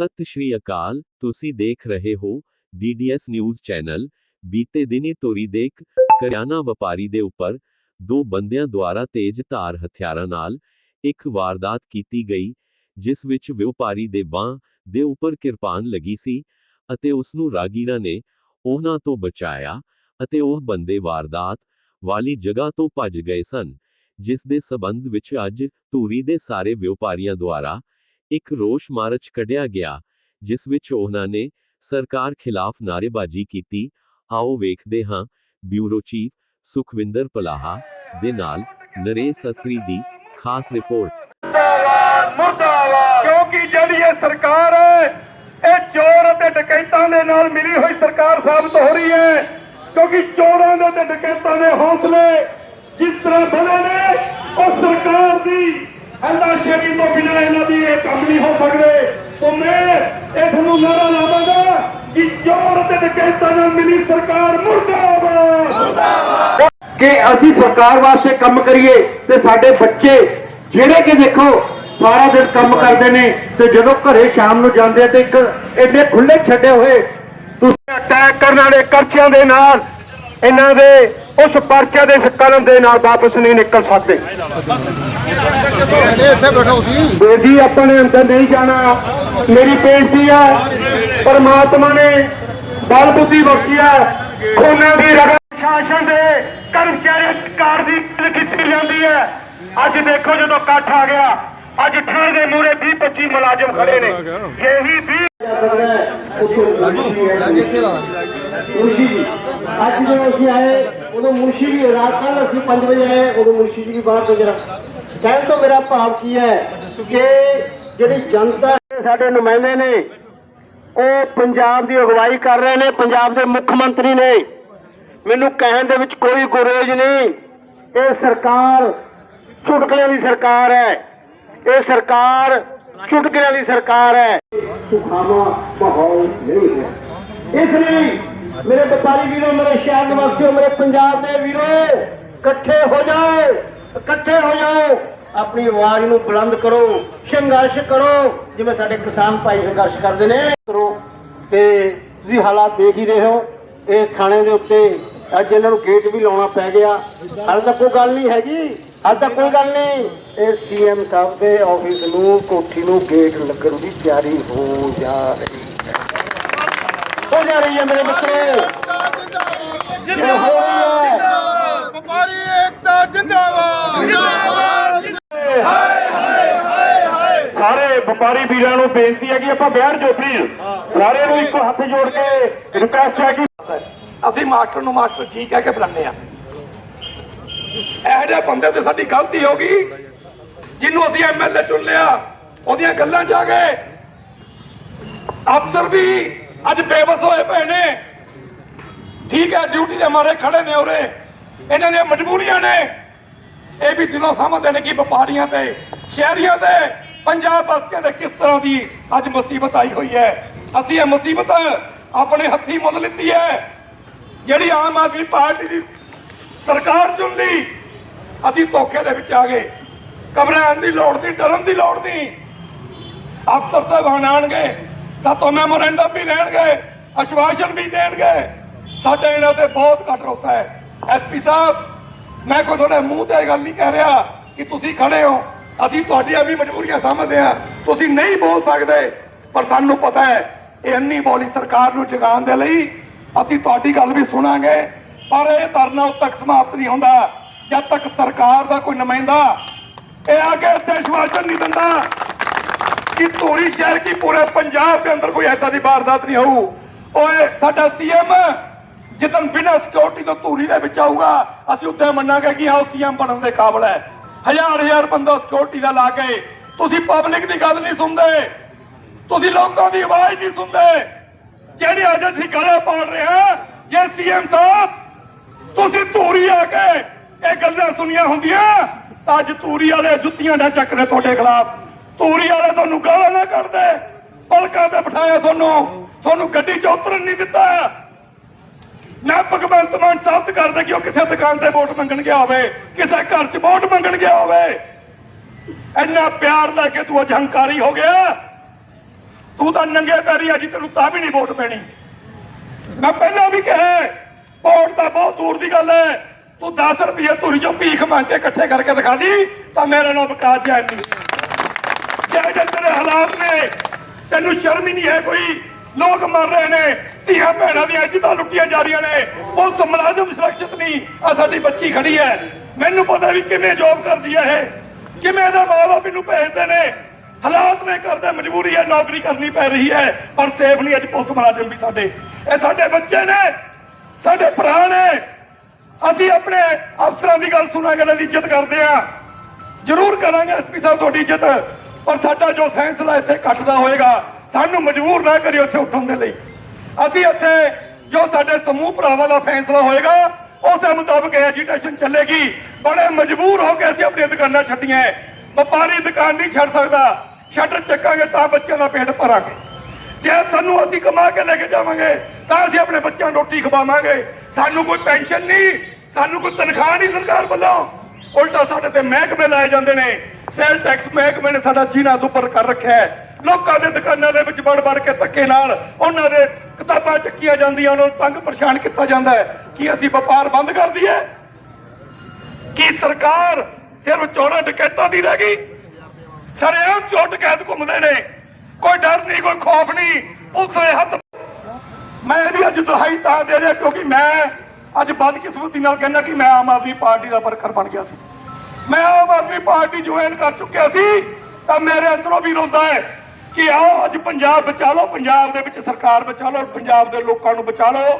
ਸਤਿ ਸ਼੍ਰੀ ਅਕਾਲ, ਤੁਸੀਂ ਦੇਖ ਰਹੇ ਹੋ ਡੀਡੀਐਸ ਨਿਊਜ਼ ਚੈਨਲ। ਬੀਤੇ ਦਿਨੀ ਤੋਰੀ ਦੇ ਇੱਕ ਕਰਿਆਨਾ ਵਪਾਰੀ ਦੇ ਉੱਪਰ ਦੋ ਬੰਦਿਆਂ ਦੁਆਰਾ ਤੇਜ਼ ਧਾਰ ਹਥਿਆਰਾਂ ਨਾਲ ਇੱਕ ਵਾਰਦਾਤ ਕੀਤੀ ਗਈ, ਜਿਸ ਵਿੱਚ ਵਪਾਰੀ ਦੇ ਬਾਹ ਦੇ ਉੱਪਰ ਕਿਰਪਾਨ ਲੱਗੀ ਸੀ ਅਤੇ ਉਸ ਨੂੰ ਰਾਗੀਰਾ ਨੇ ਉਹਨਾਂ ਤੋਂ ਬਚਾਇਆ ਅਤੇ ਉਹ ਬੰਦੇ ਵਾਰਦਾਤ ਵਾਲੀ ਜਗ੍ਹਾ ਤੋਂ ਭੱਜ ਗਏ ਸਨ, ਜਿਸ ਦੇ ਸਬੰਧ ਵਿੱਚ ਅੱਜ ਧੂਰੀ ਦੇ ਸਾਰੇ ਵਪਾਰੀਆਂ ਦੁਆਰਾ ਇੱਕ ਰੋਸ ਮਾਰਚ ਕੱਢਿਆ ਗਿਆ, ਜਿਸ ਵਿੱਚ ਉਹਨਾਂ ਨੇ ਸਰਕਾਰ ਖਿਲਾਫ ਨਾਅਰੇਬਾਜ਼ੀ ਕੀਤੀ। ਆਓ ਵੇਖਦੇ ਹਾਂ, ਬਿਊਰੋ ਚੀਫ ਸੁਖਵਿੰਦਰ ਪਲਾਹਾ ਦੇ ਨਾਲ ਨਰੇਸ਼ ਅਤਰੀ ਦੀ ਖਾਸ ਰਿਪੋਰਟ। ਮੁਰਦਾਬਾਦ ਕਿਉਂਕਿ ਜਿਹੜੀ ਇਹ ਸਰਕਾਰ ਹੈ, ਇਹ ਚੋਰ ਅਤੇ ਡਕੈਤਾਂ ਦੇ ਨਾਲ ਮਿਲੀ ਹੋਈ ਸਰਕਾਰ ਸਾਬਤ ਹੋ ਰਹੀ ਹੈ। ਕਿਉਂਕਿ ਚੋਰਾਂ ਦੇ ਤੇ ਡਕੈਤਾਂ ਦੇ ਹੌਸਲੇ ਜਿਸ ਤਰ੍ਹਾਂ ਬਣੇ ਨੇ, ਉਹ ਸਰਕਾਰ ਦੀ ਹੱਲਾਸ਼ੇਰੀ ਤੋਂ ਬਿਨਾਂ ਇਹਨਾਂ ਦੀ ਇਹ ਕੰਮ ਨਹੀਂ ਹੋ ਸਕਦੇ। ਸੋ ਮੈਂ ਇਹ ਤੁਹਾਨੂੰ ਨਾਰਾ ਲਾਵਾਂਗਾ ਕਿ ਚੋਰ ਅਤੇ ਡਕੈਤਾਂ ਨਾਲ ਮਿਲੀ ਸਰਕਾਰ ਮੁਰਦਾਬਾਦ। ਕਿ ਅਸੀਂ ਸਰਕਾਰ ਵਾਸਤੇ ਕੰਮ ਕਰੀਏ ਤੇ ਸਾਡੇ ਬੱਚੇ ਜਿਹੜੇ ਕਿ ਦੇਖੋ ਸਾਰਾ ਦਿਨ ਕੰਮ ਕਰਦੇ ਨੇ ਤੇ ਜਦੋਂ ਘਰੇ ਸ਼ਾਮ ਨੂੰ ਜਾਂਦੇ ਆ ਤੇ ਇੱਕ ਇੰਨੇ ਖੁੱਲੇ ਛੱਡੇ ਹੋਏ, ਤੁਸੀਂ ਅਟੈਕ ਕਰਨ ਵਾਲੇ ਕਰਚਿਆਂ ਦੇ ਨਾਲ ਇਹਨਾਂ ਦੇ ਉਸ ਪਰਚੇ ਦੇ ਕਲਮ ਦੇ ਨਾਲ ਵਾਪਸ ਨਹੀਂ ਨਿਕਲ ਸਕਦੇ। ਇੱਥੇ ਬੈਠੋ ਸੀ ਬੇਦੀ ਆਪਾਂ ਨੇ ਅੰਦਰ ਨਹੀਂ ਜਾਣਾ। ਮੇਰੀ ਬੇਨਤੀ ਹੈ ਪਰਮਾਤਮਾ ਨੇ ਬਲ ਬੁੱਧੀ ਬਖਸ਼ੀ ਹੈ। ਖੂਨਾਂ ਦੀ ਰਗਾ ਸ਼ਾਸਨ ਦੇ ਕਰਮਚਾਰੀ ਸਰਕਾਰ ਦੀ ਕੀਤੀ ਜਾਂਦੀ ਹੈ। ਅੱਜ ਦੇਖੋ ਜਦੋਂ ਇਕੱਠ ਆ ਗਿਆ ਅੱਜ ਥਾਣੇ ਦੇ ਮੂਹਰੇ 20 25 ਮੁਲਾਜ਼ਮ ਖੜੇ ਨੇ। ਇਹੀ 20 ਮੁਨਸ਼ੀ ਜੀ ਅੱਜ ਜਦੋਂ ਅਸੀਂ ਆਏ ਉਦੋਂ ਮੁਨਸ਼ੀ ਵੀ ਰਾਤ ਕੱਲ ਅਸੀਂ 5 ਵਜੇ ਆਏ, ਉਦੋਂ ਮੁਨਸ਼ੀ ਜੀ ਵੀ ਬਾਹਰ ਤੋਂ ਜਰਾ। ਕਹਿਣ ਤੋਂ ਮੇਰਾ ਭਾਵ ਕੀ ਹੈ ਕਿ ਜਿਹੜੀ ਜਨਤਾ ਸਾਡੇ ਨੁਮਾਇੰਦੇ ਨੇ, ਉਹ ਪੰਜਾਬ ਦੀ ਅਗਵਾਈ ਕਰ ਰਹੇ ਨੇ, ਪੰਜਾਬ ਦੇ ਮੁੱਖ ਮੰਤਰੀ ਨੇ। ਮੈਨੂੰ ਕਹਿਣ ਦੇ ਵਿੱਚ ਕੋਈ ਗੁਰੇਜ ਨਹੀਂ, ਇਹ ਸਰਕਾਰ ਚੁਟਕਲਿਆਂ ਦੀ ਸਰਕਾਰ ਹੈ। ਇਹ ਸਰਕਾਰ ਚੁਟਕਲਿਆਂ ਦੀ ਸਰਕਾਰ ਹੈ। ਸੁਖਾਵਾ ਮਾਹੌਲ ਨਹੀਂ ਹੈ। ਇਸ ਲਈ ਮੇਰੇ ਵਪਾਰੀ ਵੀਰੋ, ਮੇਰੇ ਸ਼ਹਿਰ ਨਿਵਾਸੀਓ, ਮੇਰੇ ਪੰਜਾਬ ਦੇ ਵੀਰੋ, ਇਕੱਠੇ ਹੋ ਜਾਓ, ਇਕੱਠੇ ਹੋ ਜਾਓ। ਆਪਣੀ ਆਵਾਜ਼ ਨੂੰ ਬੁਲੰਦ ਕਰੋ, ਸੰਘਰਸ਼ ਕਰੋ। ਜਿਵੇਂ ਸਾਡੇ ਕਿਸਾਨ ਭਾਈ ਸੰਘਰਸ਼ ਕਰਦੇ ਨੇ, ਕਰੋ। ਤੇ ਤੁਸੀਂ ਹਾਲਾਤ ਦੇਖ ਹੀ ਰਹੇ ਹੋ, ਇਸ ਥਾਣੇ ਦੇ ਉੱਤੇ ਅੱਜ ਇਹਨਾਂ ਨੂੰ ਗੇਟ ਵੀ ਲਾਉਣਾ ਪੈ ਗਿਆ। ਹਾਲੇ ਤੱਕ ਕੋਈ ਗੱਲ ਨਹੀਂ ਹੈਗੀ, ਹਾਲੇ ਤੱਕ ਕੋਈ ਗੱਲ ਨਹੀਂ। ਇਹ ਸੀਐਮ ਸਾਹਿਬ ਦੇ ਆਫਿਸ ਨੂੰ, ਕੋਠੀ ਨੂੰ ਗੇਟ ਲੱਗਣ ਦੀ ਤਿਆਰੀ ਹੋ ਜਾ ਰਹੀ। ਹੈ ਹੋ ਜਾ ਰਹੀ ਹੈ ਮੇਰੇ ਮਿੱਤਰੋ? ਹੈ? ਵਪਾਰੀ ਏਕਤਾ ਜਿੰਦਾਬਾਦ। ਸਾਰੇ ਵਪਾਰੀ ਵੀਰਾਂ ਨੂੰ ਬੇਨਤੀ ਹੈ ਕਿ ਆਪਾਂ ਬੈਠ ਜਾਓ ਪਲੀਜ਼ ਸਾਰਿਆਂ ਨੂੰ ਇੱਕੋ ਹੱਥ ਜੋੜ ਕੇ ਰਿਕਵੈਸਟ ਹੈ ਕਿ ਅਸੀਂ ਮਾਸਟਰ ਨੂੰ ਮਾਸਟਰ ਜੀ ਕਹਿ ਕੇ ਬੁਲਾਉਂਦੇ ਆ ਇਹੋ ਜਿਹੇ ਬੰਦੇ ਤੇ ਸਾਡੀ ਗਲਤੀ ਹੋ ਗਈ। ਜਿਹਨੂੰ ਅਸੀਂ ਐਮਐਲਏ ਚੁਣ ਲਿਆ ਉਹਦੀਆਂ ਗੱਲਾਂ 'ਚ ਆ ਗਏ। ਅਫਸਰ ਵੀ ਅੱਜ ਬੇਬਸ ਹੋਏ ਪਏ ਨੇ। ਠੀਕ ਹੈ, ਡਿਊਟੀ ਦੇ ਮਾਰੇ ਖੜੇ ਨੇ ਉਰੇ। ਇਹਨਾਂ ਦੀਆਂ ਮਜਬੂਰੀਆਂ ਨੇ। ਇਹ ਵੀ ਦਿਨੋਂ ਸਮਝਦੇ ਨੇ ਕਿ ਵਪਾਰੀਆਂ ਤੇ, ਸ਼ਹਿਰੀਆਂ ਤੇ, ਪੰਜਾਬ ਵਾਸੀਆਂ ਦੇ ਕਿਸ ਤਰ੍ਹਾਂ ਦੀ ਅੱਜ ਮੁਸੀਬਤ ਆਈ ਹੋਈ ਹੈ। ਅਸੀਂ ਇਹ ਮੁਸੀਬਤ ਆਪਣੇ ਹੱਥੀ ਮੁੱਲ ਲਿੱਤੀ ਹੈ। ਜਿਹੜੀ ਆਮ ਆਦਮੀ ਪਾਰਟੀ ਦੀ ਸਰਕਾਰ ਚੁਣ ਲਈ, ਅਸੀਂ ਧੋਖੇ ਦੇ ਵਿੱਚ ਆ ਗਏ। ਘਬਰਾਉਣ ਦੀ ਲੋੜ ਨਹੀਂ, ਡਰਨ ਦੀ ਲੋੜ ਨਹੀਂ। ਅਫਸਰ ਸਾਹਿਬਾਨ ਆਣਗੇ ਸਾਤੋਂ ਮੈਮੋਰੈਂਡਮ ਵੀ ਲੈਣਗੇ ਅਸ਼ਵਾਸਨ ਵੀ ਦੇਣਗੇ ਸਾਡੇ ਇਹਨਾਂ ਤੇ ਬਹੁਤ ਘੱਟ ਰੋਸਾ ਹੈ। ਐਸਪੀ ਸਾਹਿਬ, ਮੈਂ ਕੋਈ ਤੁਹਾਡੇ ਮੂੰਹ ਤੇ ਗੱਲ ਨਹੀਂ ਕਹਿ ਰਿਹਾ ਕਿ ਤੁਸੀਂ ਖੜੇ ਹੋ। ਅਸੀਂ ਤੁਹਾਡੀਆਂ ਵੀ ਮਜਬੂਰੀਆਂ ਸਮਝਦੇ ਹਾਂ। ਤੁਸੀਂ ਨਹੀਂ ਬੋਲ ਸਕਦੇ, ਪਰ ਸਾਨੂੰ ਪਤਾ ਹੈ, ਇਹ ਅੰਨੀ ਬੋਲੀ ਸਰਕਾਰ ਨੂੰ ਜਗਾਉਣ ਦੇ ਲਈ ਅਸੀਂ ਤੁਹਾਡੀ ਗੱਲ ਵੀ ਸੁਣਾਂਗੇ। ਪਰ ਇਹ ਧਰਨਾ ਉਦ ਤੱਕ ਸਮਾਪਤ ਨਹੀਂ ਹੁੰਦਾ, ਜਦ ਤੱਕ ਸਰਕਾਰ ਦਾ ਕੋਈ ਨੁਮਾਇੰਦਾ ਇਹ ਆ ਕੇ ਇੱਥੇ ਅਸ਼ਵਾਸਨ ਨਹੀਂ ਦਿੰਦਾ। ਕਿ ਧੂਰੀ ਸ਼ਹਿਰ ਕੀ ਪੂਰੇ ਪੰਜਾਬ ਦੇ ਅੰਦਰ ਕੋਈ ਐਸਾ ਦੀ ਵਾਰਦਾਤ ਨਹੀਂ ਹੋਊ। ਓਏ, ਸਾਡਾ ਸੀਐਮ ਜਿੱਦਨ ਬਿਨਾਂ ਸਿਕਿਉਰਿਟੀ ਤੋਂ ਧੂਰੀ ਦੇ ਵਿੱਚ ਆਊਗਾ, ਅਸੀਂ ਉੱਤੇ ਮੰਨਾਂਗੇ ਕਿ ਹਾਂ ਸੀਐਮ ਬਣਨ ਦੇ ਕਾਬਲ ਹੈ। ਹਜ਼ਾਰ ਹਜ਼ਾਰ ਬੰਦਾ ਸਿਕਿਉਰਿਟੀ ਦਾ ਲਾ ਕੇ, ਤੁਸੀਂ ਪਬਲਿਕ ਦੀ ਗੱਲ ਨਹੀਂ ਸੁਣਦੇ। ਤੁਸੀਂ ਲੋਕਾਂ ਦੀ ਆਵਾਜ਼ ਨਹੀਂ ਸੁਣਦੇ। ਜਿਹੜੀ ਅੱਜ ਅਸੀਂ ਗਾਲਾਂ ਪਾੜ ਰਹੇ ਹਾਂ, ਜੇ ਸੀਐਮ ਸਾਹਿਬ, ਤੁਸੀਂ ਧੂਰੀ ਆ ਕੇ ਇਹ ਗੱਲਾਂ ਸੁਣੀਆਂ ਹੁੰਦੀਆਂ, ਤਾਂ ਅੱਜ ਧੂਰੀ ਵਾਲੇ ਜੁੱਤੀਆਂ ਨਾ ਚੱਕਦੇ ਤੁਹਾਡੇ ਖਿਲਾਫ। ਧੂਰੀ ਵਾਲਾ ਤੁਹਾਨੂੰ ਗਾਲਾਂ ਨਾ ਕੱਢਦੇ। ਪਲਕਾਂ ਤੇ ਬਿਠਾਇਆ ਤੁਹਾਨੂੰ। ਤੁਹਾਨੂੰ ਗੱਡੀ 'ਚ ਉਤਰਨ ਨਹੀਂ ਦਿੱਤਾ। ਨਾ ਭਗਵੰਤ ਮਾਨ ਸਾਬਤ ਕਰਦੇ ਕਿ ਉਹ ਕਿਸੇ ਦੁਕਾਨ ਤੇ ਵੋਟ ਮੰਗਣ ਗਿਆ ਹੋਵੇ, ਕਿਸੇ ਘਰ 'ਚ ਵੋਟ ਮੰਗਣ ਗਿਆ ਹੋਵੇ। ਇੰਨਾ ਪਿਆਰ ਲੈ ਕੇ ਤੂੰ ਅੱਜ ਹੰਕਾਰੀ ਹੋ ਗਿਆ। ਤੂੰ ਤਾਂ ਨੰਗੇ ਪੈਰੀ ਅੱਜ ਤੈਨੂੰ ਤਾਂ ਵੀ ਨਹੀਂ ਵੋਟ ਪੈਣੀ। ਮੈਂ ਪਹਿਲਾਂ ਵੀ ਕਿਹਾ ਵੋਟ ਤਾਂ ਬਹੁਤ ਦੂਰ ਦੀ ਗੱਲ ਹੈ। ਤੂੰ 10 ਰੁਪਏ ਧੂਰੀ ਚੋਂ ਭੀਖ ਮੰਗ ਕੇ ਇਕੱਠੇ ਕਰਕੇ ਦਿਖਾ ਦੀ, ਤਾਂ ਮੇਰੇ ਨਾਲ ਵਿਕਾਸ ਜਾਇ ਜਿਹੜੇ ਜਿਹੇ ਤੇਰੇ ਹਾਲਾਤ ਨੇ। ਤੈਨੂੰ ਸ਼ਰਮ ਹੀ ਨਹੀਂ ਹੈ ਕੋਈ। ਲੋਕ ਮਰ ਰਹੇ ਨੇ। ਧੀਆਂ ਭੈਣਾਂ ਦੀਆਂ ਇੱਜ਼ਤਾਂ ਲੁੱਟੀਆਂ ਜਾ ਰਹੀਆਂ ਨੇ। ਪੁਲਿਸ ਮੁਲਾਜ਼ਮ ਸੁਰੱਖਿਅਤ ਨਹੀਂ। ਆ ਸਾਡੀ ਬੱਚੀ ਖੜੀ ਹੈ। ਮੈਨੂੰ ਪਤਾ ਵੀ ਕਿਵੇਂ ਜੋਬ ਕਰਦੀ ਹੈ ਇਹ। ਕਿਵੇਂ ਇਹਦਾ ਮਾਂ-ਬਾਪ ਭੇਜਦੇ ਨੇ। ਹਾਲਾਤ ਨੇ ਕਰਦੇ ਮਜਬੂਰੀ ਹੈ। ਨੌਕਰੀ ਕਰਨੀ ਪੈ ਰਹੀ ਹੈ। ਪਰ ਸੇਫ ਨਹੀਂ। ਅੱਜ ਪੁਲਿਸ ਮੁਲਾਜ਼ਮ ਵੀ ਸਾਡੇ। ਇਹ ਸਾਡੇ ਬੱਚੇ ਨੇ। ਸਾਡੇ ਭਰਾ ਨੇ। ਅਸੀਂ ਆਪਣੇ ਅਫਸਰਾਂ ਦੀ ਗੱਲ ਸੁਣਾਂਗੇ। ਇਹਨਾਂ ਦੀ ਇੱਜ਼ਤ ਕਰਦੇ ਆ ਜ਼ਰੂਰ ਕਰਾਂਗੇ। ਐਸਪੀ ਸਾਹਿਬ, ਤੁਹਾਡੀ ਇੱਜ਼ਤ। ਪਰ ਸਾਡਾ ਜੋ ਫੈਸਲਾ ਇੱਥੇ ਕੱਟਦਾ ਹੋਏਗਾ, ਸਾਨੂੰ ਮਜਬੂਰ ਨਾ ਕਰਿਓ ਇੱਥੇ ਉੱਠਣ ਦੇ ਲਈ। ਅਸੀਂ ਇੱਥੇ ਜੋ ਸਾਡੇ ਸਮੂਹ ਭਰਾਵਾਂ ਦਾ ਫੈਸਲਾ ਹੋਏਗਾ, ਉਸੇ ਮੁਤਾਬਕ ਐਜੀਟੇਸ਼ਨ ਚੱਲੇਗੀ। ਬੜੇ ਮਜਬੂਰ ਹੋ ਕੇ ਅਸੀਂ ਆਪਣੀਆਂ ਦੁਕਾਨਾਂ ਛੱਡੀਆਂ ਵਪਾਰੀ ਦੁਕਾਨ ਨਹੀਂ ਛੱਡ ਸਕਦਾ। ਸ਼ਟਰ ਚੱਕਾਂਗੇ ਤਾਂ ਬੱਚਿਆਂ ਦਾ ਪੇਟ ਭਰਾਂਗੇ। ਜੇ ਤੁਹਾਨੂੰ ਅਸੀਂ ਕਮਾ ਕੇ ਲੈ ਕੇ ਜਾਵਾਂਗੇ, ਤਾਂ ਅਸੀਂ ਆਪਣੇ ਬੱਚਿਆਂ ਨੂੰ ਰੋਟੀ ਖਵਾਵਾਂਗੇ। ਸਾਨੂੰ ਕੋਈ ਪੈਨਸ਼ਨ ਨਹੀਂ, ਸਾਨੂੰ ਕੋਈ ਤਨਖਾਹ ਨਹੀਂ ਸਰਕਾਰ ਵੱਲੋਂ। ਉਲਟਾ ਸਾਡੇ ਤੇ ਮਹਿਕਮੇ ਲਾਏ ਜਾਂਦੇ ਨੇ। ਸੇਲ ਟੈਕਸ ਮਹਿਕਮੇ ਨੇ ਸਾਡਾ ਜੀਣਾ ਦੁੱਪਰ ਕਰ ਰੱਖਿਆ ਹੈ। ਲੋਕਾਂ ਦੇ ਦੁਕਾਨਾਂ ਦੇ ਵਿੱਚ ਵੜ ਵੜ ਕੇ ਧੱਕੇ ਨਾਲ ਉਹਨਾਂ ਦੇ ਕਿਤਾਬਾਂ ਚੱਕੀਆਂ ਜਾਂਦੀਆਂ, ਉਹਨਾਂ ਨੂੰ ਤੰਗ ਪਰੇਸ਼ਾਨ ਕੀਤਾ ਜਾਂਦਾ ਹੈ। ਕਿ ਅਸੀਂ ਵਪਾਰ ਬੰਦ ਕਰ ਦਈਏ? ਕੀ ਸਰਕਾਰ ਸਿਰਫ ਚੋਰਾਂ ਡਕੈਤਾਂ ਦੀ ਰਹਿ ਗਈ? ਸਾਰੇ ਆਮ ਚੋਰ ਡਕੈਤ ਘੁੰਮਦੇ ਨੇ। ਕੋਈ ਡਰ ਨਹੀਂ, ਕੋਈ ਖੌਫ ਨਹੀਂ। ਪੁਲਿਸ ਹੱਥ ਮੈਂ ਵੀ ਅੱਜ ਦੁਹਾਈ ਤਾਂ ਦੇ ਰਿਹਾ ਕਿਉਂਕਿ ਮੈਂ ਅੱਜ ਬਦਕਿਸਮਤੀ ਨਾਲ ਕਹਿੰਦਾ ਕਿ ਮੈਂ ਆਮ ਆਦਮੀ ਪਾਰਟੀ ਦਾ ਵਰਕਰ ਬਣ ਗਿਆ ਸੀ। ਮੈਂ ਆਮ ਆਦਮੀ ਪਾਰਟੀ ਜੁਆਇਨ ਕਰ ਚੁੱਕਿਆ ਸੀ, ਤਾਂ ਮੇਰੇ ਅੰਦਰੋਂ ਵੀ ਰੋਂਦਾ ਹੈ ਕਿ ਆਓ ਅੱਜ ਪੰਜਾਬ ਬਚਾ ਲਓ, ਪੰਜਾਬ ਦੇ ਵਿੱਚ ਸਰਕਾਰ ਬਚਾ ਲਓ ਪੰਜਾਬ ਦੇ ਲੋਕਾਂ ਨੂੰ ਬਚਾ ਲਓ।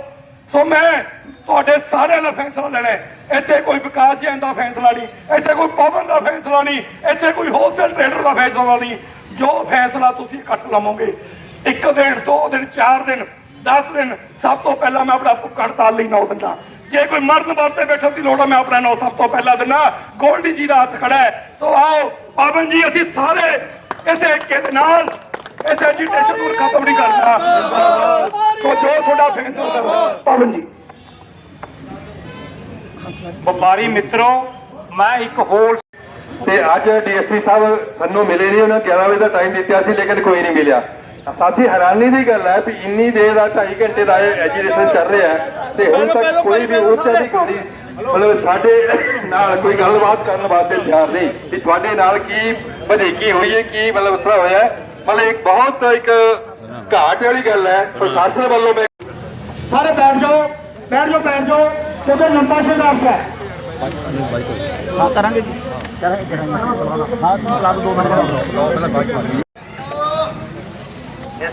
ਸੋ ਮੈਂ ਤੁਹਾਡੇ ਸਾਰਿਆਂ ਦਾ ਫੈਸਲਾ ਲੈਣਾ ਇੱਥੇ ਕੋਈ ਵਿਕਾਸ ਜੈਨ ਦਾ ਫੈਸਲਾ ਨਹੀਂ, ਇੱਥੇ ਕੋਈ ਪਵਨ ਦਾ ਫੈਸਲਾ ਨਹੀਂ, ਇੱਥੇ ਕੋਈ ਹੋਲਸੇਲ ਟ੍ਰੇਡਰ ਦਾ ਫੈਸਲਾ ਨਹੀਂ। ਜੋ ਫੈਸਲਾ ਤੁਸੀਂ ਇਕੱਠ ਲਵੋਗੇ, ਇੱਕ ਦਿਨ, ਦੋ ਦਿਨ, ਚਾਰ ਦਿਨ 10 ਦਿਨ, ਸਭ ਤੋਂ ਪਹਿਲਾਂ ਮੈਂ ਆਪਣਾ ਭੁੱਖ ਹੜਤਾਲ ਲਈ ਨੌ ਦਿੰਦਾ ਜੇ ਕੋਈ ਮਰਨ ਵਰਤੇ ਬੈਠਣ ਦੀ ਲੋੜ ਹੈ ਮੈਂ ਆਪਣਾ ਨੌ ਸਭ ਤੋਂ ਪਹਿਲਾਂ ਦਿੰਦਾ। ਗੋਲਡੀ ਜੀ ਦਾ ਹੱਥ ਖੜਾ ਹੈ। ਸੋ ਆਓ ਪਵਨ ਜੀ ਅਸੀਂ ਸਾਰੇ ਇਸੇ ਏਕੇ ਦੇ ਨਾਲ ਇਸ ਐਜੀਟੇਸ਼ਨ ਨੂੰ ਖਤਮ ਨਹੀਂ ਕਰਨਾ। ਸੋ ਜੋ ਤੁਹਾਡਾ ਫੈਸਲਾ ਕਰੋ ਪਵਨ ਜੀ। ਵਪਾਰੀ ਮਿੱਤਰੋ ਮੈਂ ਇੱਕ ਹੋਰ ਤੇ ਅੱਜ ਡੀਐਸਪੀ ਸਾਹਿਬ ਸਾਨੂੰ ਮਿਲੇ ਨਹੀਂ ਉਹਨਾਂ 11 ਵਜੇ ਦਾ ਟਾਈਮ ਦਿੱਤਾ ਸੀ ਲੇਕਿਨ ਕੋਈ ਨਹੀਂ ਮਿਲਿਆ। ਸਾਥੀ ਹੈਰਾਨੀ ਦੀ ਗੱਲ ਹੈ ਵੀ ਇੰਨੀ ਦੇਰ ਦਾ 2.5 ਘੰਟੇ ਦਾ ਐਜੂਕੇਸ਼ਨ ਚੱਲ ਰਿਹਾ ਹੈ ਤੇ ਹੁਣ ਤੱਕ ਕੋਈ ਵੀ ਉੱਚ ਅਧਿਕਾਰੀ ਮਤਲਬ ਸਾਡੇ ਨਾਲ ਕੋਈ ਗੱਲਬਾਤ ਕਰਨ ਵਾਸਤੇ ਤਿਆਰ ਨਹੀਂ ਵੀ ਤੁਹਾਡੇ ਨਾਲ ਕੀ ਵਧੀਕੀ ਹੋਈ ਹੈ ਕੀ ਮਤਲਬ ਤਰ੍ਹਾਂ ਹੋਇਆ ਹੈ। ਮਤਲਬ ਇੱਕ ਬਹੁਤ ਇੱਕ ਘਾਟ ਵਾਲੀ ਗੱਲ ਹੈ ਪ੍ਰਸ਼ਾਸਨ ਵੱਲੋਂ ਮੈਂ ਸਾਰੇ ਬੈਠ ਜਾਓ ਬੈਠ ਜਾਓ ਬੈਠ ਜਾਓ ਕਿਉਂਕਿ ਲੰਬਾ ਸੰਘਰਸ਼ ਹੈ। ਇਸ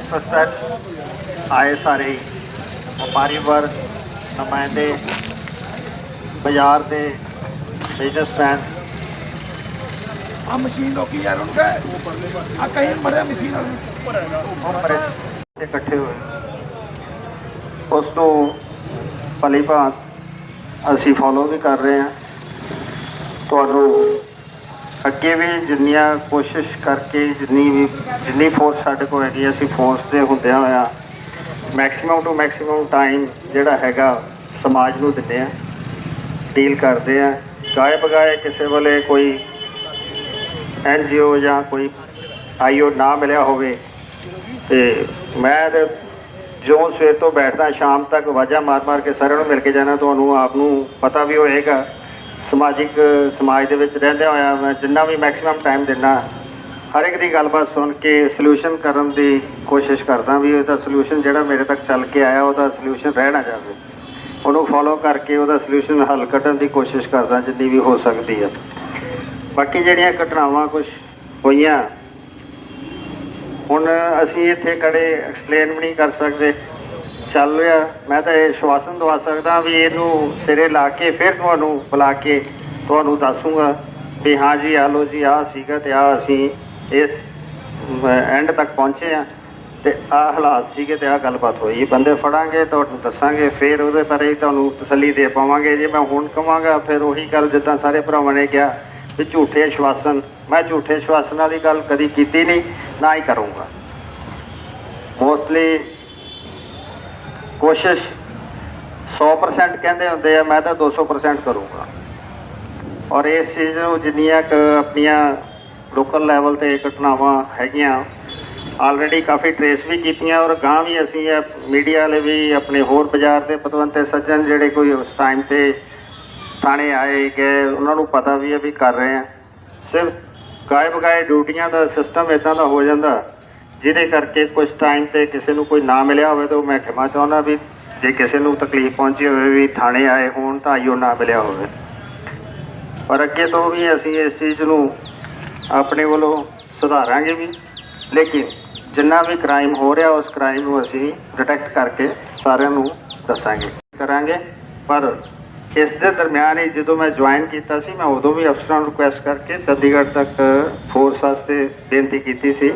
ਪ੍ਰਸਤ ਆਏ ਸਾਰੇ ਵਪਾਰੀ ਵਰਗ ਨੁਮਾਇੰਦੇ ਬਾਜ਼ਾਰ ਦੇ ਬਿਜ਼ਨਸਮੈਨ ਆ ਮਸ਼ੀਨ ਲੋਕੀ ਯਾਰ ਉਹਨੂੰ ਆ ਕਹੀਂ ਮਰਿਆ ਮਸ਼ੀਨ ਵਾਲੀ। ਇਕੱਠੇ ਹੋਏ। ਉਸ ਤੋਂ ਭਲੀ ਭਾਂਤ ਅਸੀਂ ਫੋਲੋ ਵੀ ਕਰ ਰਹੇ ਹਾਂ। ਤੁਹਾਨੂੰ ਅੱਗੇ ਵੀ ਜਿੰਨੀਆਂ ਕੋਸ਼ਿਸ਼ ਕਰਕੇ ਜਿੰਨੀ ਵੀ ਜਿੰਨੀ ਫੋਰਸ ਸਾਡੇ ਕੋਲ ਹੈਗੀ ਹੈ, ਅਸੀਂ ਫੋਰਸ ਦੇ ਹੁੰਦਿਆਂ ਹੋਇਆ ਮੈਕਸਿਮਮ ਟੂ ਮੈਕਸਿਮਮ ਟਾਈਮ ਜਿਹੜਾ ਹੈਗਾ ਸਮਾਜ ਨੂੰ ਦਿੰਦੇ ਆ ਡੀਲ ਕਰਦੇ ਆ। ਗਾਏ ਬਗਾਏ ਕਿਸੇ ਵੇਲੇ ਕੋਈ ਐਨਜੀਓ ਜਾਂ ਕੋਈ ਆਈਓ ਨਾ ਮਿਲਿਆ ਹੋਵੇ ਤੇ ਮੈਂ ਤੇ ਜੋ ਸਵੇਰ ਤੋਂ ਬੈਠਦਾ ਸ਼ਾਮ ਤੱਕ ਵਾਜਾ ਮਾਰ ਮਾਰ ਕੇ ਸਾਰਿਆਂ ਨੂੰ ਮਿਲ ਕੇ ਜਾਣਾ ਤੁਹਾਨੂੰ ਆਪ ਨੂੰ ਪਤਾ ਵੀ ਹੋਏਗਾ। ਸਮਾਜਿਕ ਸਮਾਜ ਦੇ ਵਿੱਚ ਰਹਿੰਦੇ ਹੋਇਆ ਮੈਂ ਜਿੰਨਾ ਵੀ ਮੈਕਸਿਮਮ ਟਾਈਮ ਦਿੰਦਾ, ਹਰ ਇੱਕ ਦੀ ਗੱਲਬਾਤ ਸੁਣ ਕੇ ਸੋਲੂਸ਼ਨ ਕਰਨ ਦੀ ਕੋਸ਼ਿਸ਼ ਕਰਦਾ ਵੀ ਉਹਦਾ ਸੋਲੂਸ਼ਨ ਜਿਹੜਾ ਮੇਰੇ ਤੱਕ ਚੱਲ ਕੇ ਆਇਆ, ਉਹਦਾ ਸੋਲੂਸ਼ਨ ਰਹਿ ਨਾ ਜਾਵੇ। ਉਹਨੂੰ ਫੋਲੋ ਕਰਕੇ ਉਹਦਾ ਸੋਲੂਸ਼ਨ ਹੱਲ ਕੱਢਣ ਦੀ ਕੋਸ਼ਿਸ਼ ਕਰਦਾ, ਜਿੰਨੀ ਵੀ ਹੋ ਸਕਦੀ ਹੈ ਬਾਕੀ ਜਿਹੜੀਆਂ ਘਟਨਾਵਾਂ ਕੁਝ ਹੋਈਆਂ, ਹੁਣ ਅਸੀਂ ਇੱਥੇ ਖੜੇ ਐਕਸਪਲੇਨ ਵੀ ਨਹੀਂ ਕਰ ਸਕਦੇ। ਚੱਲ ਰਿਹਾ। ਮੈਂ ਤਾਂ ਇਹ ਸ਼ਵਾਸਨ ਦਵਾ ਸਕਦਾ ਵੀ ਇਹਨੂੰ ਸਿਰੇ ਲਾ ਕੇ ਫਿਰ ਤੁਹਾਨੂੰ ਬੁਲਾ ਕੇ ਤੁਹਾਨੂੰ ਦੱਸੂਗਾ ਵੀ ਹਾਂ ਜੀ ਆ ਲੋ ਜੀ ਆ ਸੀਗਾ ਤੇ ਆ ਅਸੀਂ ਇਸ ਐਂਡ ਤੱਕ ਪਹੁੰਚੇ ਆ ਤੇ ਆ ਹਾਲਾਤ ਸੀਗੇ ਤੇ ਆ ਗੱਲਬਾਤ ਹੋਈ। ਬੰਦੇ ਫੜਾਂਗੇ, ਤੁਹਾਨੂੰ ਦੱਸਾਂਗੇ, ਫਿਰ ਉਹਦੇ ਬਾਰੇ ਤੁਹਾਨੂੰ ਤਸੱਲੀ ਦੇ ਪਾਵਾਂਗੇ। ਜੇ ਮੈਂ ਹੁਣ ਕਵਾਂਗਾ, ਫਿਰ ਉਹੀ ਗੱਲ ਜਿੱਦਾਂ ਸਾਰੇ ਭਰਾਵਾਂ ਨੇ ਕਿਹਾ ਵੀ ਝੂਠੇ ਆਸ਼ਵਾਸਨ ਮੈਂ ਝੂਠੇ ਆਸ਼ਵਾਸਨ ਵਾਲੀ ਗੱਲ ਕਦੀ ਕੀਤੀ ਨਹੀਂ, ਨਾ ਹੀ ਕਰੂੰਗਾ। ਮੋਸਟਲੀ ਕੋਸ਼ਿਸ਼ 100% ਕਹਿੰਦੇ ਹੁੰਦੇ ਆ, ਮੈਂ ਤਾਂ 200% ਕਰੂੰਗਾ। ਔਰ ਇਸ ਚੀਜ਼ ਨੂੰ ਜਿੰਨੀਆਂ ਕ ਆਪਣੀਆਂ ਲੋਕਲ ਲੈਵਲ ਤੇ ਘਟਨਾਵਾਂ ਹੈਗੀਆਂ ਆਲਰੇਡੀ ਕਾਫੀ ਟਰੇਸ ਵੀ ਕੀਤੀਆਂ ਔਰ ਗਾਂ ਵੀ ਅਸੀਂ ਮੀਡੀਆ ਵਾਲੇ ਵੀ ਆਪਣੇ ਹੋਰ ਬਾਜ਼ਾਰ ਦੇ ਪਤਵੰਤੇ ਸੱਜਣ ਜਿਹੜੇ ਕੋਈ ਉਸ ਟਾਈਮ ਤੇ ਥਾਣੇ ਆਏ ਗਏ ਉਹਨਾਂ ਨੂੰ ਪਤਾ ਵੀ ਹੈ ਵੀ ਕਰ ਰਹੇ ਆ। ਸਿਰਫ ਗਾਇਬ ਗਾਏ ਡਿਊਟੀਆਂ ਦਾ ਸਿਸਟਮ ਇਦਾਂ ਦਾ ਹੋ ਜਾਂਦਾ। ਜਿਹਦੇ ਕਰਕੇ ਕੁਝ ਟਾਈਮ ਤੇ ਕਿਸੇ ਨੂੰ ਕੋਈ ਨਾ ਮਿਲਿਆ ਹੋਵੇ ਤਾਂ ਮੈਂ ਖਿਮਾ ਚਾਹੁੰਦਾ ਵੀ ਜੇ ਕਿਸੇ ਨੂੰ ਤਕਲੀਫ ਪਹੁੰਚੀ ਹੋਵੇ ਵੀ ਥਾਣੇ ਆਏ ਹੋਣ ਤਾਂ ਆਈਓ ਨਾ ਮਿਲਿਆ ਹੋਵੇ। ਪਰ ਅੱਗੇ ਤੋਂ ਵੀ ਅਸੀਂ ਇਸ ਚੀਜ਼ ਨੂੰ ਆਪਣੇ ਵੱਲੋਂ ਸੁਧਾਰਾਂਗੇ ਵੀ। ਲੇਕਿਨ ਜਿੰਨਾ ਵੀ ਕ੍ਰਾਈਮ ਹੋ ਰਿਹਾ, ਉਸ ਕ੍ਰਾਈਮ ਨੂੰ ਅਸੀਂ ਡਿਟੈਕਟ ਕਰਕੇ ਸਾਰਿਆਂ ਨੂੰ ਦੱਸਾਂਗੇ। ਕਰਾਂਗੇ। ਪਰ ਇਸ ਦੇ ਦਰਮਿਆਨ ਹੀ ਜਦੋਂ ਮੈਂ ਜੁਆਇਨ ਕੀਤਾ ਸੀ, ਮੈਂ ਉਦੋਂ ਵੀ ਅਫਸਰਾਂ ਨੂੰ ਰਿਕੁਐਸਟ ਕਰਕੇ ਚੰਡੀਗੜ੍ਹ ਤੱਕ ਫੋਰਸ ਵਾਸਤੇ ਬੇਨਤੀ ਕੀਤੀ ਸੀ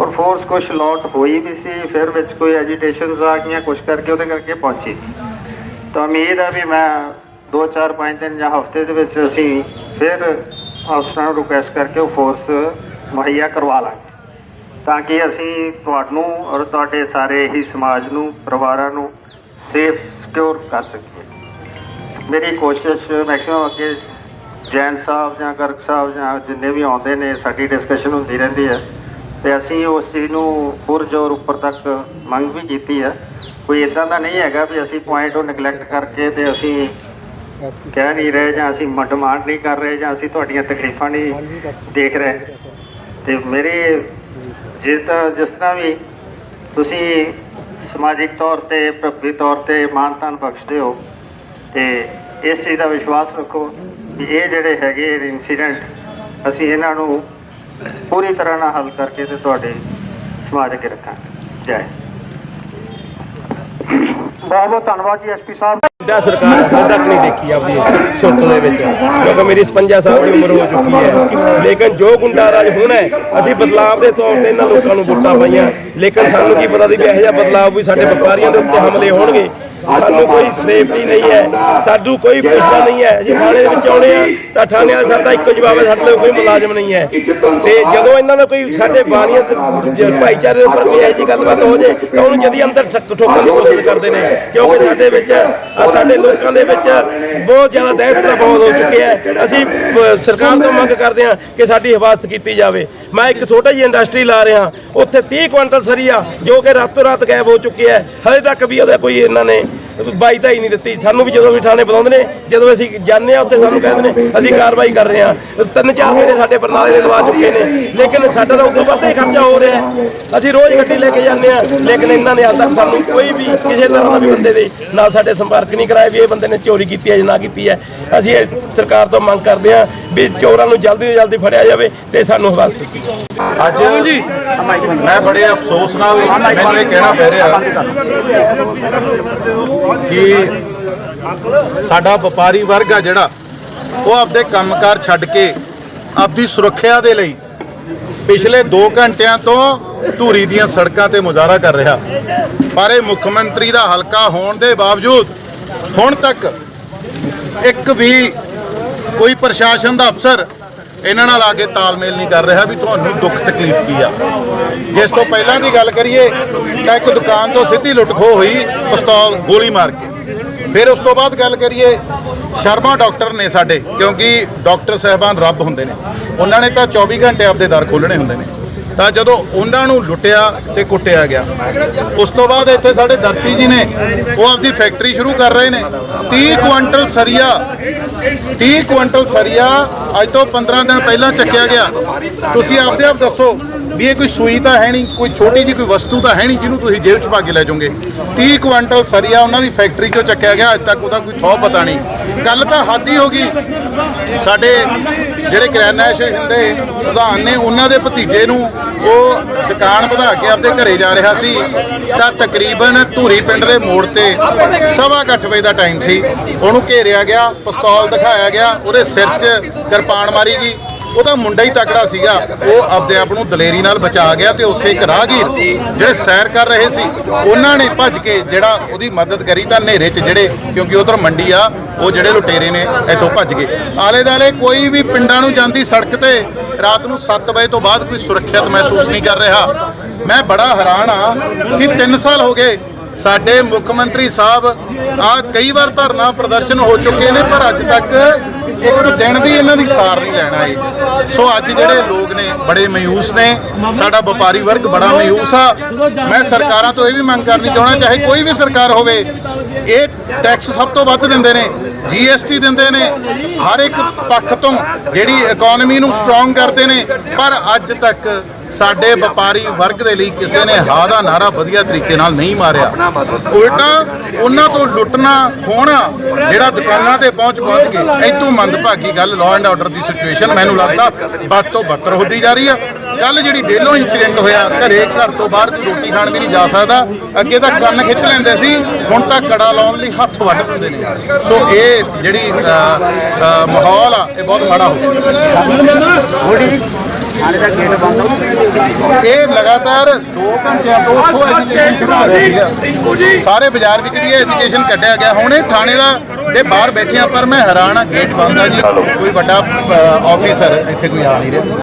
ਔਰ ਫੋਰਸ ਕੁਝ ਲੋਟ ਹੋਈ ਵੀ ਸੀ, ਫਿਰ ਵਿੱਚ ਕੋਈ ਐਜੀਟੇਸ਼ਨਸ ਆ ਗਈਆਂ ਕੁਝ ਕਰਕੇ ਉਹਦੇ ਕਰਕੇ ਪਹੁੰਚੀ। ਤਾਂ ਉਮੀਦ ਹੈ ਵੀ ਮੈਂ 2 4 5 ਦਿਨ ਜਾਂ ਹਫ਼ਤੇ ਦੇ ਵਿੱਚ ਅਸੀਂ ਫਿਰ ਅਫਸਰਾਂ ਨੂੰ ਰਿਕੁਐਸਟ ਕਰਕੇ ਉਹ ਫੋਰਸ ਮੁਹੱਈਆ ਕਰਵਾ ਲਾਂਗੇ। ਤਾਂ ਕਿ ਅਸੀਂ ਤੁਹਾਨੂੰ ਔਰ ਤੁਹਾਡੇ ਸਾਰੇ ਹੀ ਸਮਾਜ ਨੂੰ, ਪਰਿਵਾਰਾਂ ਨੂੰ ਸੇਫ ਸਿਕਿਉਰ ਕਰ ਸਕੀਏ। ਮੇਰੀ ਕੋਸ਼ਿਸ਼ ਮੈਕਸਿਮਮ ਅੱਗੇ ਜੈਨ ਸਾਹਿਬ ਜਾਂ ਗਰਗ ਸਾਹਿਬ ਜਾਂ ਜਿੰਨੇ ਵੀ ਆਉਂਦੇ ਨੇ, ਸਾਡੀ ਡਿਸਕਸ਼ਨ ਹੁੰਦੀ ਰਹਿੰਦੀ ਹੈ। ਤੇ ਅਸੀਂ ਉਸ ਚੀਜ਼ ਨੂੰ ਪੁਰਜੋਰ ਉੱਪਰ ਤੱਕ ਮੰਗ ਵੀ ਕੀਤੀ ਹੈ ਕੋਈ ਇਦਾਂ ਦਾ ਨਹੀਂ ਹੈਗਾ ਵੀ ਅਸੀਂ ਪੁਆਇੰਟ ਉਹ ਨੈਗਲੈਕਟ ਕਰਕੇ ਤੇ ਅਸੀਂ ਕਹਿ ਨਹੀਂ ਰਹੇ ਜਾਂ ਅਸੀਂ ਡਿਮਾਂਡ ਨਹੀਂ ਕਰ ਰਹੇ ਜਾਂ ਅਸੀਂ ਤੁਹਾਡੀਆਂ ਤਕਲੀਫਾਂ ਨਹੀਂ ਦੇਖ ਰਹੇ। ਤੇ ਮੇਰੇ ਜੇ ਤਾਂ ਜਿਸ ਤਰ੍ਹਾਂ ਵੀ ਤੁਸੀਂ ਸਮਾਜਿਕ ਤੌਰ ਤੇ ਪ੍ਰਭਵੀ ਤੌਰ ਤੇ ਮਾਨਤਾਨ ਬਖਸ਼ਦੇ ਹੋ ਤੇ ਇਸ ਚੀਜ਼ ਦਾ ਵਿਸ਼ਵਾਸ ਰੱਖੋ ਕਿ ਇਹ ਜਿਹੜੇ ਹੈਗੇ ਇਨਸੀਡੈਂਟ ਅਸੀਂ ਇਹਨਾਂ ਨੂੰ ਪੂਰੀ ਤਰ੍ਹਾਂ ਨਾਲ ਹੱਲ ਕਰਕੇ ਤੇ ਤੁਹਾਡੇ ਸਮਾਜ ਅੱਗੇ ਰੱਖਾਂਗੇ। ਜੈ ਬਹੁਤ ਬਹੁਤ ਧੰਨਵਾਦ ਜੀ ਐਸਪੀ ਸਾਹਿਬ। ਦਾ ਸਰਕਾਰ ਹਜੇ ਤੱਕ ਨਹੀਂ ਦੇਖੀ ਆਪਦੀ ਸੁੱਤ ਦੇ ਵਿੱਚ। ਕਿਉਂਕਿ ਮੇਰੀ 55 ਸਾਲ ਦੀ ਉਮਰ ਹੋ ਚੁੱਕੀ ਹੈ। ਲੇਕਿਨ ਜੋ ਗੁੰਡਾ ਰਾਜ ਹੋਣਾ ਹੈ, ਅਸੀਂ ਬਦਲਾਵ ਦੇ ਤੌਰ ਤੇ ਇਹਨਾਂ ਲੋਕਾਂ ਨੂੰ ਵੋਟਾਂ ਪਾਈਆਂ। ਲੇਕਿਨ ਸਾਨੂੰ ਕੀ ਪਤਾ ਸੀ ਵੀ ਇਹੋ ਜਿਹਾ ਬਦਲਾਵ ਵੀ ਸਾਡੇ ਵਪਾਰੀਆਂ ਦੇ ਉੱਤੇ ਹਮਲੇ ਹੋਣਗੇ। ਸਾਨੂੰ ਕੋਈ ਸੇਫਟੀ ਨਹੀਂ ਹੈ। ਸਾਡੂ ਕੋਈ ਪੁੱਛਦਾ ਨਹੀਂ ਹੈ। ਅਸੀਂ ਥਾਣੇ ਦੇ ਵਿੱਚ ਆਉਣੇ ਆ ਤਾਂ ਥਾਣੇ ਵਾਲੇ ਸਾਡਾ ਇੱਕੋ ਜਵਾਬ ਹੈ ਸਾਡੇ ਕੋਈ ਮੁਲਾਜ਼ਮ ਨਹੀਂ ਹੈ। ਤੇ ਜਦੋਂ ਇਹਨਾਂ ਦਾ ਕੋਈ ਸਾਡੇ ਬਾਣੀਆਂ ਤੇ ਜ- ਭਾਈਚਾਰੇ ਦੇ ਉੱਪਰ ਕੋਈ ਜਿਹੀ ਗੱਲਬਾਤ ਹੋ ਜੇ ਤਾਂ ਉਹਨੂੰ ਜਦੀ ਅੰਦਰ ਠੱਕ ਠੋਕਣ ਦੀ ਕੋਸ਼ਿਸ਼ ਕਰਦੇ ਨੇ। ਕਿਉਂਕਿ ਸਾਡੇ ਵਿੱਚ ਸਾਡੇ ਲੋਕਾਂ ਦੇ ਵਿੱਚ ਬਹੁਤ ਜ਼ਿਆਦਾ ਦਹਿਸ਼ਤ ਦਾ ਬਹੁਤ ਹੋ ਚੁੱਕਿਆ ਹੈ। ਅਸੀਂ ਸਰਕਾਰ ਤੋਂ ਮੰਗ ਕਰਦੇ ਹਾਂ ਕਿ ਸਾਡੀ ਹਿਫਾਜ਼ਤ ਕੀਤੀ ਜਾਵੇ। ਮੈਂ ਇੱਕ ਛੋਟਾ ਜਿਹੀ ਇੰਡਸਟਰੀ ਲਾ ਰਿਹਾ ਉੱਥੇ 30 ਕੁਇੰਟਲ ਸਰੀਆ ਜੋ ਕਿ ਰਾਤੋਂ ਰਾਤ ਗਾਇਬ ਹੋ ਚੁੱਕਿਆ ਹੈ। ਹਲੇ ਤੱਕ ਵੀ ਉਹਦਾ ਕੋਈ ਇਹਨਾਂ ਨੇ ਬਾਈ ਤਾਂ ਹੀ ਨਹੀਂ ਦਿੱਤੀ। ਸਾਨੂੰ ਵੀ ਜਦੋਂ ਵੀ ਥਾਣੇ ਬੁਲਾਉਂਦੇ ਨੇ ਜਦੋਂ ਅਸੀਂ ਜਾਂਦੇ ਆ ਉੱਥੇ ਸਾਨੂੰ ਕਹਿੰਦੇ ਨੇ ਅਸੀਂ ਕਾਰਵਾਈ ਕਰ ਰਹੇ ਹਾਂ। ਤਿੰਨ ਚਾਰ ਮਹੀਨੇ ਸਾਡੇ ਬਰਨਾਲੇ ਦੇ ਲਵਾ ਚੁੱਕੇ ਨੇ ਲੇਕਿਨ ਸਾਡਾ ਤਾਂ ਉਦੋਂ ਵੱਧ ਹੀ ਖਰਚਾ ਹੋ ਰਿਹਾ। ਅਸੀਂ ਰੋਜ਼ ਗੱਡੀ ਲੈ ਕੇ ਜਾਂਦੇ ਆ ਲੇਕਿਨ ਇਹਨਾਂ ਨੇ ਹਾਲ ਤੱਕ ਸਾਨੂੰ ਕੋਈ ਵੀ ਕਿਸੇ ਤਰ੍ਹਾਂ ਦਾ ਵੀ ਬੰਦੇ ਦੇ ਨਾਲ ਸਾਡੇ ਸੰਪਰਕ ਨਹੀਂ ਕਰਾਇਆ ਵੀ ਇਹ ਬੰਦੇ ਨੇ ਚੋਰੀ ਕੀਤੀ ਹੈ ਜਾਂ ਨਾ ਕੀਤੀ ਹੈ। ਅਸੀਂ ਸਰਕਾਰ ਤੋਂ ਮੰਗ ਕਰਦੇ ਹਾਂ ਵੀ ਚੋਰਾਂ ਨੂੰ ਜਲਦੀ ਤੋਂ ਜਲਦੀ ਫੜਿਆ ਜਾਵੇ ਤੇ ਸਾਨੂੰ ਹਿਫਾਜ਼ਤ ਕੀਤੀ ਜਾਵੇ। ਅੱਜ ਮੈਂ ਬੜੇ ਅਫਸੋਸ ਨਾਲ ਮੈਨੂੰ ਇਹ ਕਹਿਣਾ ਪੈ ਰਿਹਾ ਕਿ ਸਾਡਾ ਵਪਾਰੀ ਵਰਗ ਆ ਜਿਹੜਾ, ਉਹ ਆਪਦੇ ਕੰਮਕਾਰ ਛੱਡ ਕੇ ਆਪਦੀ ਸੁਰੱਖਿਆ ਦੇ ਲਈ ਪਿਛਲੇ 2 ਘੰਟਿਆਂ ਤੋਂ ਧੂਰੀ ਦੀਆਂ ਸੜਕਾਂ ਤੇ ਮੁਜ਼ਾਹਰਾ ਕਰ ਰਿਹਾ। ਪਰ ਇਹ ਮੁੱਖ ਮੰਤਰੀ ਦਾ ਹਲਕਾ ਹੋਣ ਦੇ ਬਾਵਜੂਦ ਹੁਣ ਤੱਕ ਇੱਕ ਵੀ ਕੋਈ ਪ੍ਰਸ਼ਾਸਨ ਦਾ ਅਫਸਰ ਇਹਨਾਂ ਨਾਲ ਆ ਕੇ ਤਾਲਮੇਲ ਨਹੀਂ ਕਰ ਰਿਹਾ ਵੀ ਤੁਹਾਨੂੰ ਦੁੱਖ ਤਕਲੀਫ ਕੀ ਆ। ਜਿਸ ਤੋਂ ਪਹਿਲਾਂ ਦੀ ਗੱਲ ਕਰੀਏ, ਤਾਂ ਇੱਕ ਦੁਕਾਨ ਤੋਂ ਸਿੱਧੀ ਲੁੱਟ ਖੋਹ ਹੋਈ, ਪਿਸਤੌਲ ਗੋਲੀ ਮਾਰ ਕੇ। ਫਿਰ ਉਸ ਤੋਂ ਬਾਅਦ ਗੱਲ ਕਰੀਏ, ਸ਼ਰਮਾ ਡਾਕਟਰ ਨੇ ਸਾਡੇ, ਕਿਉਂਕਿ ਡਾਕਟਰ ਸਹਿਬਾਨ ਰੱਬ ਹੁੰਦੇ ਨੇ। ਉਹਨਾਂ ਨੇ ਤਾਂ 24 ਘੰਟੇ ਆਪਦੇ ਦਰ ਖੋਲਣੇ ਹੁੰਦੇ ਨੇ। ਤਾਂ ਜਦੋਂ ਉਹਨਾਂ ਨੂੰ ਲੁੱਟਿਆ ਤੇ ਕੁੱਟਿਆ ਗਿਆ। ਉਸ ਤੋਂ ਬਾਅਦ ਇੱਥੇ ਸਾਡੇ ਦਰਸ਼ੀ ਜੀ ਨੇ, ਉਹ ਆਪਦੀ ਫੈਕਟਰੀ ਸ਼ੁਰੂ ਕਰ ਰਹੇ ਨੇ। 30 ਕੁਇੰਟਲ ਸਰੀਆ 30 ਕੁਇੰਟਲ ਸਰੀਆ ਅੱਜ ਤੋਂ 15 ਦਿਨ ਪਹਿਲਾਂ ਚੱਕਿਆ ਗਿਆ। ਤੁਸੀਂ ਆਪਦੇ ਆਪ ਦੱਸੋ ਵੀ ਇਹ ਕੋਈ ਸੂਈ ਤਾਂ ਹੈ ਨਹੀਂ, ਕੋਈ ਛੋਟੀ ਜਿਹੀ ਕੋਈ ਵਸਤੂ ਤਾਂ ਹੈ ਨਹੀਂ ਜਿਹਨੂੰ ਤੁਸੀਂ ਜੇਬ 'ਚ ਪਾ ਕੇ ਲੈ ਜਾਓਗੇ। 30 ਕੁਇੰਟਲ ਸਰੀਆ ਉਹਨਾਂ ਦੀ ਫੈਕਟਰੀ 'ਚੋਂ ਚੱਕਿਆ ਗਿਆ, ਅੱਜ ਤੱਕ ਉਹਦਾ ਕੋਈ ਥੋ ਪਤਾ ਨਹੀਂ। ਗੱਲ ਤਾਂ ਹੱਦ ਹੀ ਹੋ ਗਈ। ਸਾਡੇ ਜਿਹੜੇ ਕਰਿਆਨਾ ਐਸੋਸੀਏਸ਼ਨ ਦੇ ਪ੍ਰਧਾਨ ਨੇ, ਉਹਨਾਂ ਦੇ ਭਤੀਜੇ ਨੂੰ ਉਹ ਦੁਕਾਨ ਵਧਾ ਕੇ ਆਪਦੇ ਘਰੇ ਜਾ ਰਿਹਾ ਸੀ। ਤਾਂ ਤਕਰੀਬਨ ਧੂਰੀ ਪਿੰਡ ਦੇ ਮੋੜ ਤੇ ਸਵਾ ਕੁ ਅੱਠ ਵਜੇ ਦਾ ਟਾਈਮ ਸੀ। ਉਹਨੂੰ ਘੇਰਿਆ ਗਿਆ, ਪਿਸਤੌਲ ਦਿਖਾਇਆ ਗਿਆ, ਉਹਦੇ ਸਿਰ 'ਚ ਕਿਰਪਾਨ ਮਾਰੀ ਗਈ। ਉਹਦਾ ਮੁੰਡਾ ਹੀ ਤਕੜਾ ਸੀਗਾ, ਉਹ ਆਪਦੇ ਆਪ ਨੂੰ ਦਲੇਰੀ ਨਾਲ ਬਚਾ ਗਿਆ ਤੇ ਉੱਥੇ ਇੱਕ ਰਾਹਗੀਰ ਜਿਹੜੇ ਸੈਰ ਕਰ ਰਹੇ ਸੀ, ਉਹਨਾਂ ਨੇ ਭੱਜ ਕੇ ਜਿਹੜਾ ਉਹਦੀ ਮਦਦ ਕਰੀ ਤਾਂ ਹਨੇਰੇ 'ਚ ਜਿਹੜੇ, ਕਿਉਂਕਿ ਉਧਰ ਮੰਡੀ ਆ, ਉਹ ਜਿਹੜੇ ਲੁਟੇਰੇ ਨੇ, ਇੱਥੋਂ ਭੱਜ ਗਏ। ਆਲੇ ਦਾਲੇ ਕੋਈ ਵੀ ਪਿੰਡਾਂ ਨੂੰ ਜਾਂਦੀ ਸੜਕ ਤੇ, ਰਾਤ ਨੂੰ 7 ਵਜੇ ਤੋਂ ਬਾਅਦ ਕੋਈ ਸੁਰੱਖਿਅਤ ਮਹਿਸੂਸ ਨਹੀਂ ਕਰ ਰਿਹਾ। ਮੈਂ ਬੜਾ ਹੈਰਾਨ ਆ ਕਿ 3 ਸਾਲ ਹੋ ਗਏ ਸਾਡੇ ਮੁੱਖ ਮੰਤਰੀ ਸਾਹਿਬ ਆ ਕਈ ਵਾਰ ਧਰਨਾ ਪ੍ਰਦਰਸ਼ਨ ਹੋ ਚੁੱਕੇ ਨੇ, ਪਰ ਅੱਜ ਤੱਕ ਇੱਕ ਦਿਨ ਵੀ ਇਹਨਾਂ ਦੀ ਸਾਰ ਨਹੀਂ ਲੈਣਾ ਏ ਸੋ ਅੱਜ ਜਿਹੜੇ ਲੋਕ ਨੇ, ਬੜੇ ਮਯੂਸ ਨੇ। ਸਾਡਾ ਵਪਾਰੀ ਵਰਗ ਬੜਾ ਮਯੂਸ ਆ। ਮੈਂ ਸਰਕਾਰਾਂ ਤੋਂ ਇਹ ਵੀ ਮੰਗ ਕਰਨੀ ਚਾਹਣਾ ਚਾਹੇ ਕੋਈ ਵੀ ਸਰਕਾਰ ਹੋਵੇ, ਇਹ ਟੈਕਸ ਸਭ ਤੋਂ ਵੱਧ ਦਿੰਦੇ ਨੇ ਜੀਐਸਟੀ ਦਿੰਦੇ ਨੇ। ਹਰ ਇੱਕ ਪੱਖ ਤੋਂ ਜਿਹੜੀ ਇਕਨੋਮੀ ਨੂੰ ਸਟਰੋਂਗ ਕਰਦੇ ਨੇ। ਪਰ ਅੱਜ ਤੱਕ ਸਾਡੇ ਵਪਾਰੀ ਵਰਗ ਦੇ ਲਈ ਕਿਸੇ ਨੇ ਹਾ ਦਾ ਨਾਰਾ ਵਧੀਆ ਤਰੀਕੇ ਨਾਲ ਨਹੀਂ ਮਾਰਿਆ। ਉਲਟਾ ਉਹਨਾਂ ਤੋਂ ਲੁੱਟਣਾ, ਖੋਣਾ, ਜਿਹੜਾ ਦੁਕਾਨਾਂ ਤੇ ਪਹੁੰਚ ਪਹੁੰਚ ਕੇ ਇਤੋਂ ਮੰਦਭਾਗੀ ਗੱਲ ਲਾਅ ਐਂਡ ਆਰਡਰ ਦੀ ਸਿਚੁਏਸ਼ਨ ਮੈਨੂੰ ਲੱਗਦਾ ਵੱਧ ਤੋਂ ਬੱਤਰ ਹੁੰਦੀ ਜਾ ਰਹੀ ਆ। ਕੱਲ ਜਿਹੜੀ ਡੇਲੋ ਇਨਸੀਡੈਂਟ ਹੋਇਆ, ਘਰੇ ਘਰ ਤੋਂ ਬਾਹਰ ਕੋਈ ਰੋਟੀ ਖਾਣ ਵੀ ਨਹੀਂ ਜਾ ਸਕਦਾ। ਅੱਗੇ ਤਾਂ ਕੰਨ ਖਿੱਚ ਲੈਂਦੇ ਸੀ, ਹੁਣ ਤਾਂ ਕੜਾ ਲਾਉਣ ਲਈ ਹੱਥ ਵੱਢ ਦਿੰਦੇ ਨੇ। ਸੋ ਇਹ ਜਿਹੜੀ ਮਾਹੌਲ ਆ, ਇਹ ਬਹੁਤ ਮਾੜਾ ਹੋ ਗਿਆ। ਇਹ ਲਗਾਤਾਰ 2 ਘੰਟਿਆਂ ਤੋਂ ਉੱਥੋਂ ਐਜੂਕੇਸ਼ਨ ਸ਼ੁਰੂ ਹੋ ਰਹੀ ਆ। ਸਾਰੇ ਬਾਜ਼ਾਰ ਵਿੱਚ ਦੀ ਐਜੂਕੇਸ਼ਨ ਕੱਢਿਆ ਗਿਆ। ਹੁਣ ਇਹ ਥਾਣੇ ਦਾ ਦੇ ਬਾਹਰ ਬੈਠੇ ਆ ਪਰ ਮੈਂ ਹੈਰਾਨ ਆ ਗੇਟ ਬੰਦ ਆ ਜੀ। ਕੋਈ ਵੱਡਾ ਆਫੀਸਰ ਇੱਥੇ ਕੋਈ ਆ ਨਹੀਂ ਰਿਹਾ।